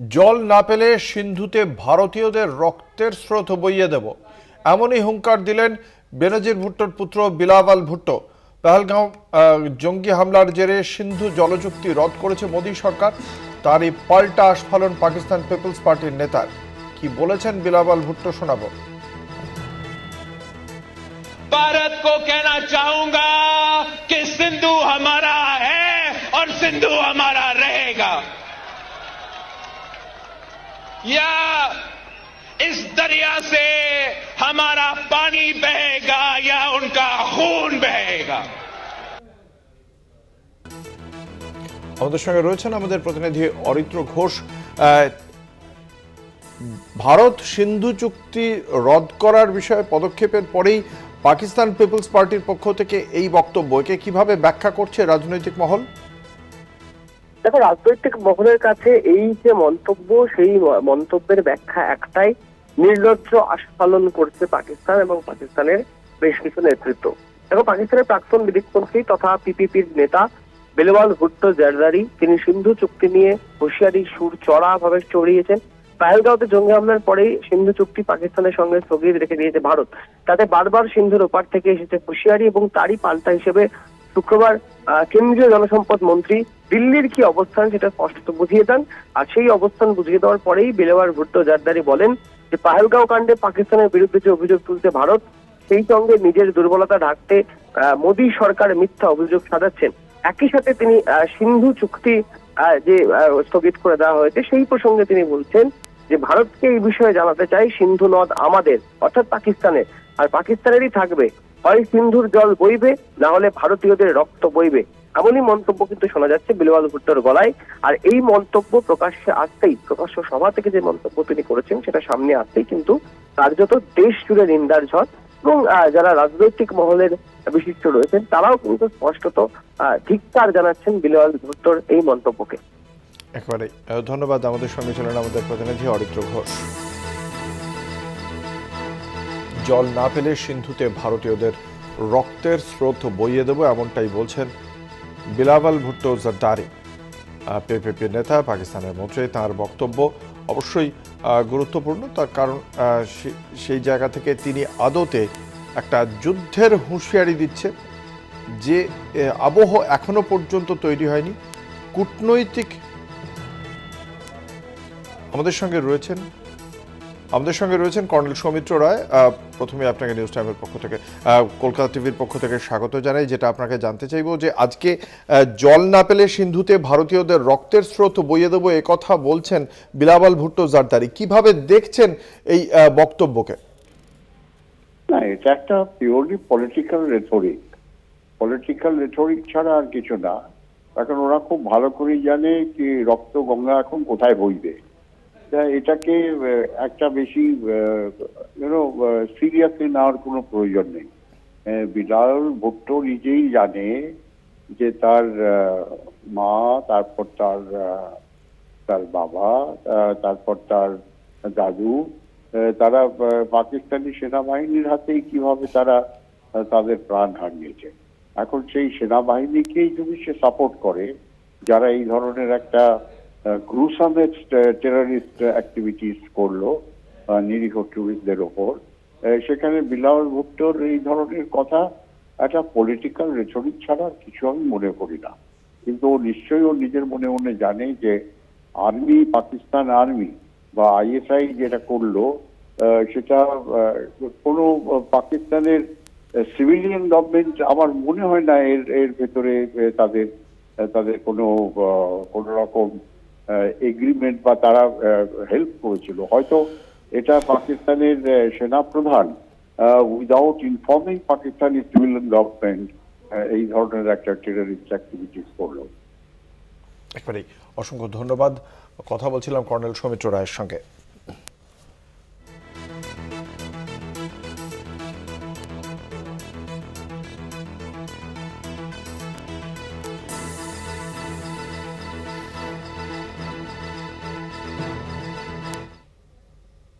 জল না পেলে সিন্ধুতে ভারতীয়দের রক্তের স্রোত বইয়ে দেব এমনই হুঙ্কার দিলেন বেনজির ভুট্টোর পুত্র বিলাওয়াল ভুট্টো পেহেলগাঁও আহ, জঙ্গি হামলার জেরে সিন্ধু জলচুক্তি রদ করেছে মোদী সরকার তারই পাল্টা আস্ফালন পাকিস্তান পিপলস পার্টির নেতার কি বলেছেন বিলাওয়াল ভুট্টো শোনাবো भारत को कहना चाहूंगा कि सिंधु हमारा है और सिंधु हमारा या इस दरिया से हमारा पानी बहेगा या उनका खून बहेगा আমাদের সঙ্গে রয়েছেন আমাদের প্রতিনিধি অরিত্র ঘোষ আহ, ভারত সিন্ধু চুক্তি রদ করার বিষয়ে পদক্ষেপের পরেই পাকিস্তান পিপলস পার্টির পক্ষ থেকে এই বক্তব্য একে কিভাবে ব্যাখ্যা করছে রাজনৈতিক মহল দেখো, রাজনৈতিক মহলের কাছে এই যে মন্তব্য, সেই মন্তব্যের ব্যাখ্যা একটাই, নির্লজ্জ আস্ফালন করছে পাকিস্তান এবং পাকিস্তানের বেশ কিছু নেতৃত্ব। দেখো, পাকিস্তানের প্রাক্তন বিদেশমন্ত্রী তথা পিপিপির নেতা বেলওয়াল ভুট্টো জারদারি, তিনি সিন্ধু চুক্তি নিয়ে হুঁশিয়ারি, সুর চড়া ভাবে চড়িয়েছেন। পাহেলগাঁওতে জঙ্গি হামলার পরেই সিন্ধু চুক্তি পাকিস্তানের সঙ্গে স্থগিত রেখে দিয়েছে ভারত। তাতে বারবার সিন্ধুর ওপার থেকে এসেছে হুঁশিয়ারি এবং তারই পাল্টা হিসেবে শুক্রবার কেন্দ্রীয় জনসম্পদ মন্ত্রী দিল্লির কি অবস্থান সেটা স্পষ্ট বুঝিয়ে দেন। আর সেই অবস্থান বুঝিয়ে দেওয়ার পরেই বেলেওয়ার ভুট্টো জারদারি বলেন যে পাহেলগাঁও কাণ্ডে পাকিস্তানের বিরুদ্ধে যে অভিযোগ তুলছে ভারত, সেই সঙ্গে নিজের দুর্বলতা ঢাকতে মোদী সরকার মিথ্যা অভিযোগ সাজাচ্ছেন। একই সাথে তিনি সিন্ধু চুক্তি যে স্থগিত করে দেওয়া হয়েছে, সেই প্রসঙ্গে তিনি বলছেন যে ভারতকে এই বিষয়ে জানাতে চাই সিন্ধু নদ আমাদের, অর্থাৎ পাকিস্তানের। আর পাকিস্তানেরই থাকবে। হয় সিন্ধুর জল বইবে, না হলে ভারতীয়দের রক্ত বইবে। এমনই মন্তব্য কিন্তু শোনা যাচ্ছে বিলওয়াল ভুট্টোর গলায়। আর এই মন্তব্য প্রকাশ্যে আসতেই, প্রকাশ্য সভা থেকে যে মন্তব্য তিনি করেছেন সেটা সামনে আসতেই কিন্তু কার্যত দেশ জুড়ে নিন্দার ঝড় এবং যারা রাজনৈতিক মহলের বিশিষ্ট রয়েছেন, তারাও কিন্তু স্পষ্টত ধিক্কার জানাচ্ছেন বিলওয়াল ভুট্টোর এই মন্তব্যকে। একেবারে। ধন্যবাদ আমাদের সঙ্গে ছিলেন আমাদের প্রতিনিধি অরিত্র ঘোষ। জল না পেলে সিন্ধুতে ভারতীয়দের রক্তের স্রোত বইয়ে দেব, এমনটাই বলছেন বিলাওয়াল ভুট্টো জারদারি। পিপিপি নেতা পাকিস্তানের মন্ত্রী তার বক্তব্য অবশ্যই গুরুত্বপূর্ণ। তার কারণ সেই জায়গা থেকে তিনি আদতে একটা যুদ্ধের হুঁশিয়ারি দিচ্ছে যে আবহ এখনও পর্যন্ত তৈরি হয়নি। কূটনৈতিক আমাদের সঙ্গে রয়েছেন আমাদের সঙ্গে রয়েছেন কর্নেল সৌমিত্র রায়। প্রথমে আপনাকে নিউজ টাইমের পক্ষ থেকে কলকাতা টিভির পক্ষ থেকে স্বাগত জানাই, যেটা আপনাকে জানতে চাইব যে আজকে জল না পেলে সিন্ধুতে ভারতীয়দের রক্তের স্রোত বইয়ে দেবো কথা বলছেন বিলাওয়াল ভুট্টো জারদারি। কীভাবে দেখছেন এই বক্তব্যকে? না, এটা একটা purely political rhetoric political rhetoric ছাড়া আর কিছু না। এখন ওরা খুব ভালো করেই জানে কি রক্ত গঙ্গা এখন কোথায় বইবে। এটাকে একটা বেশি ইউনো সিরিয়াসলি নেওয়ার কোনো প্রয়োজন নেই। বিলাল ভুট্টো নিজেই জানে যে তার মা, তারপর তার তার বাবা তারপর তার দাদু তারা পাকিস্তানি সেনাবাহিনীর হাতেই কীভাবে তারা তাদের প্রাণ হারিয়েছে। এখন সেই সেনাবাহিনীকেই যদি সে সাপোর্ট করে, যারা এই ধরনের একটা গ্রুসামের টেররিস্ট অ্যাক্টিভিটিস করল নিরীহ টুরিস্টদের ওপর। সেখানে বিলাওয়াল ভুট্টোর এই ধরনের কথা একটা পলিটিক্যাল রেচরিক ছাড়া কিছু আমি মনে করি না। কিন্তু ও নিশ্চয়ই ও নিজের মনে মনে জানে যে আর্মি, পাকিস্তান আর্মি বা আইএসআই যেটা করল সেটা কোনো পাকিস্তানের সিভিলিয়ান গভর্নমেন্ট আমার মনে হয় না এর এর ভেতরে তাদের তাদের কোনো কোনো রকম এগ্রিমেন্ট বা তারা হেল্প করেছিল। হয়তো এটা পাকিস্তানের সেনাপ্রধান without informing Pakistani civilian government এই ধরনের একটা টেরারিস্ট অ্যাক্টিভিটিস করল। একেবারেই অসংখ্য ধন্যবাদ। কথা বলছিলাম কর্নেল সৌমিত্র রায়ের সঙ্গে।